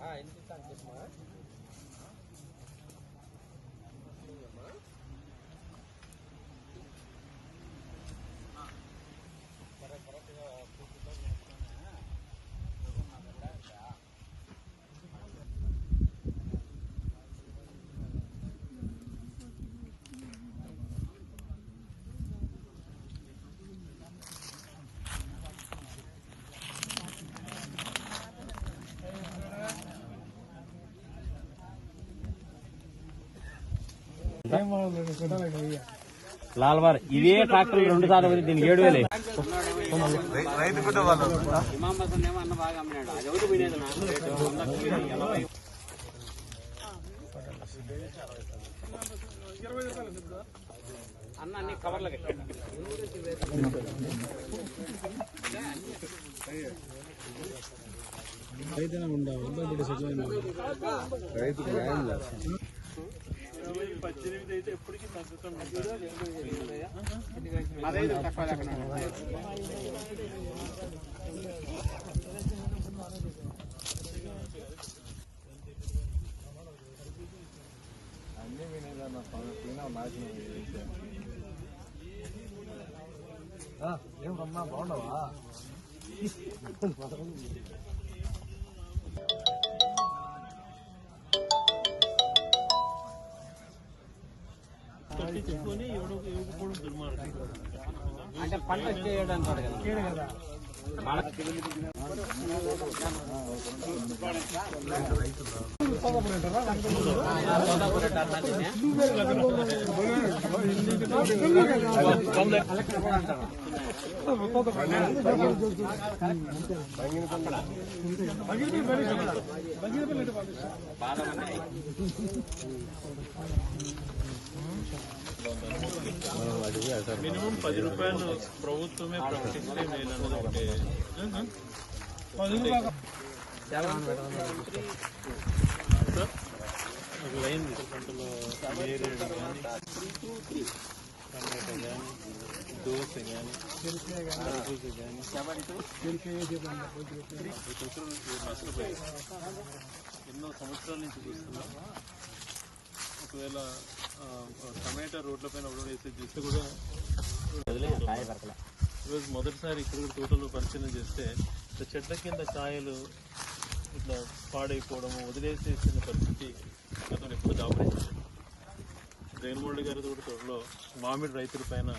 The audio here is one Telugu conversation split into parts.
చెప్పమ్మా ఎంత చెప్పమ్మా లాల్వార్. ఇవే ట్రాక్టర్లు రెండు సార్లు దీనికి ఏడు వేలే రైతు వాళ్ళు అన్న రేటు వంద ఎనభై. అన్ని కవర్లు తక్కువ వినేదన్న నాశనం ఏం రమ్మా బాగుండవా అంటే పంట చేయడానికి కదా. బాధ మినిమం పది రూపాయలు ప్రభుత్వమే ప్రకటిస్తే అన్నది లైన్ పంటలో నేరేడు కానీ కానీ దోశ కానీ కర్బూజ కానీ ఎన్నో సంవత్సరాల నుంచి చూస్తున్నాం ఒకవేళ టమాటా రోడ్ల పైన వేసి చేస్తే కూడా ఈరోజు మొదటిసారి ఇక్కడ కూడా తోటలో పరిశీలన చేస్తే చెట్ల కింద కాయలు ఇట్లా పాడైపోవడము వదిలేసేసిన పరిస్థితి అతను ఎక్కువ దాపరించాడు జగన్మోహన్ గారి కూడా మామిడి రైతుల పైన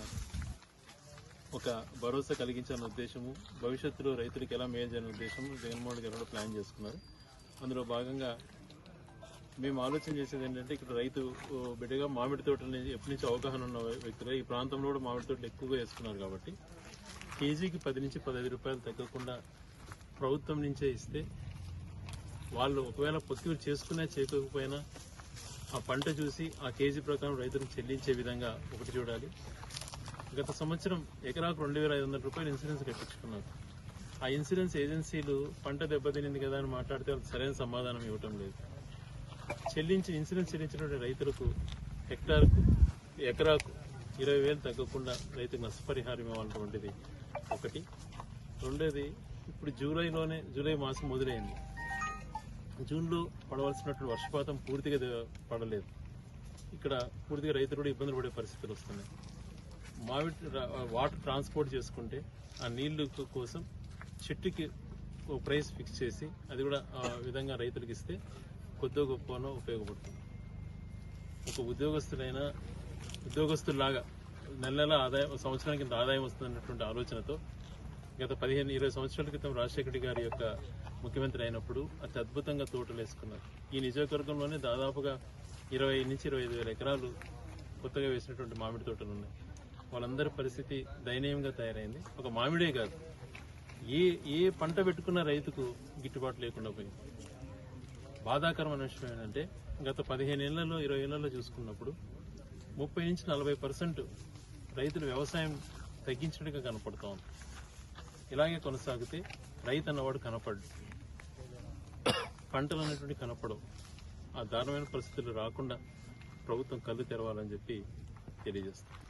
ఒక భరోసా కలిగించాలన్న ఉద్దేశము భవిష్యత్తులో రైతులకు ఎలా మేలు చేయాలనే ఉద్దేశం జగన్మోహన్ గారు కూడా ప్లాన్ చేసుకున్నారు. అందులో భాగంగా మేము ఆలోచన చేసేది ఏంటంటే ఇక్కడ రైతు ఓ, బిడ్డగా మామిడి తోట నుంచి ఎప్పటి నుంచి అవగాహన ఉన్న వ్యక్తులు. ఈ ప్రాంతంలో కూడా మామిడి తోటలు ఎక్కువగా వేసుకున్నారు కాబట్టి కేజీకి పది నుంచి పదహైదు రూపాయలు తగ్గకుండా ప్రభుత్వం నుంచే ఇస్తే వాళ్ళు ఒకవేళ పొత్తిూరు చేసుకున్నా చేయకపోయినా ఆ పంట చూసి ఆ కేజీ ప్రకారం రైతులకు చెల్లించే విధంగా ఒకటి చూడాలి. గత సంవత్సరం ఎకరాకు రెండు వేల ఐదు వందల రూపాయలు ఇన్సూరెన్స్ కట్టించుకున్నారు. ఆ ఇన్సూరెన్స్ ఏజెన్సీలు పంట దెబ్బతినింది కదా అని మాట్లాడితే వాళ్ళకి సరైన సమాధానం ఇవ్వటం లేదు. చెల్లించి ఇన్సూరెన్స్ చెల్లించినటువంటి రైతులకు హెక్టార్కు ఎకరాకు ఇరవై వేలు తగ్గకుండా రైతుకు నష్టపరిహారం ఇవ్వాలన్నటువంటిది ఒకటి. రెండోది ఇప్పుడు జూలైలోనే జూలై మాసం మొదలైంది. జూన్లో పడవలసినటువంటి వర్షపాతం పూర్తిగా పడలేదు. ఇక్కడ పూర్తిగా రైతులు కూడా ఇబ్బందులు పడే పరిస్థితులు వస్తున్నాయి. మామిడి వాటర్ ట్రాన్స్పోర్ట్ చేసుకుంటే ఆ నీళ్ళు కోసం చెట్టుకి ఒక ప్రైస్ ఫిక్స్ చేసి అది కూడా ఆ విధంగా రైతులకు ఇస్తే కొద్దో గొప్పనో ఉపయోగపడుతుంది. ఒక ఉద్యోగస్తులైనా ఉద్యోగస్తుల్లాగా నెల నెల ఆదాయం సంవత్సరానికి ఇంత ఆదాయం వస్తుందన్నటువంటి ఆలోచనతో గత పదిహేను ఇరవై సంవత్సరాల క్రితం రాజశేఖర గారి యొక్క ముఖ్యమంత్రి అయినప్పుడు అతి అద్భుతంగా తోటలు వేసుకున్నారు ఈ నియోజకవర్గంలోనే దాదాపుగా ఇరవై నుంచి ఇరవై ఐదు వేల ఎకరాలు కొత్తగా వేసినటువంటి మామిడి తోటలు ఉన్నాయి. వాళ్ళందరి పరిస్థితి దయనీయంగా తయారైంది. ఒక మామిడే కాదు. ఏ ఏ పంట పెట్టుకున్న రైతుకు గిట్టుబాటు లేకుండా పోయింది. బాధాకరమైన విషయం ఏంటంటే గత పదిహేను ఏళ్ళలో ఇరవై ఏళ్ళలో చూసుకున్నప్పుడు ముప్పై నుంచి నలభై పర్సెంట్ రైతులు వ్యవసాయం తగ్గించినట్టుగా కనపడుతూ ఉంది. ఇలాగే కొనసాగితే రైతు అన్నవాడు కనపడు. పంటలు అనేటువంటి కనపడవు. ఆ దారుణమైన పరిస్థితులు రాకుండా ప్రభుత్వం కళ్ళు తెరవాలని చెప్పి తెలియజేస్తాం.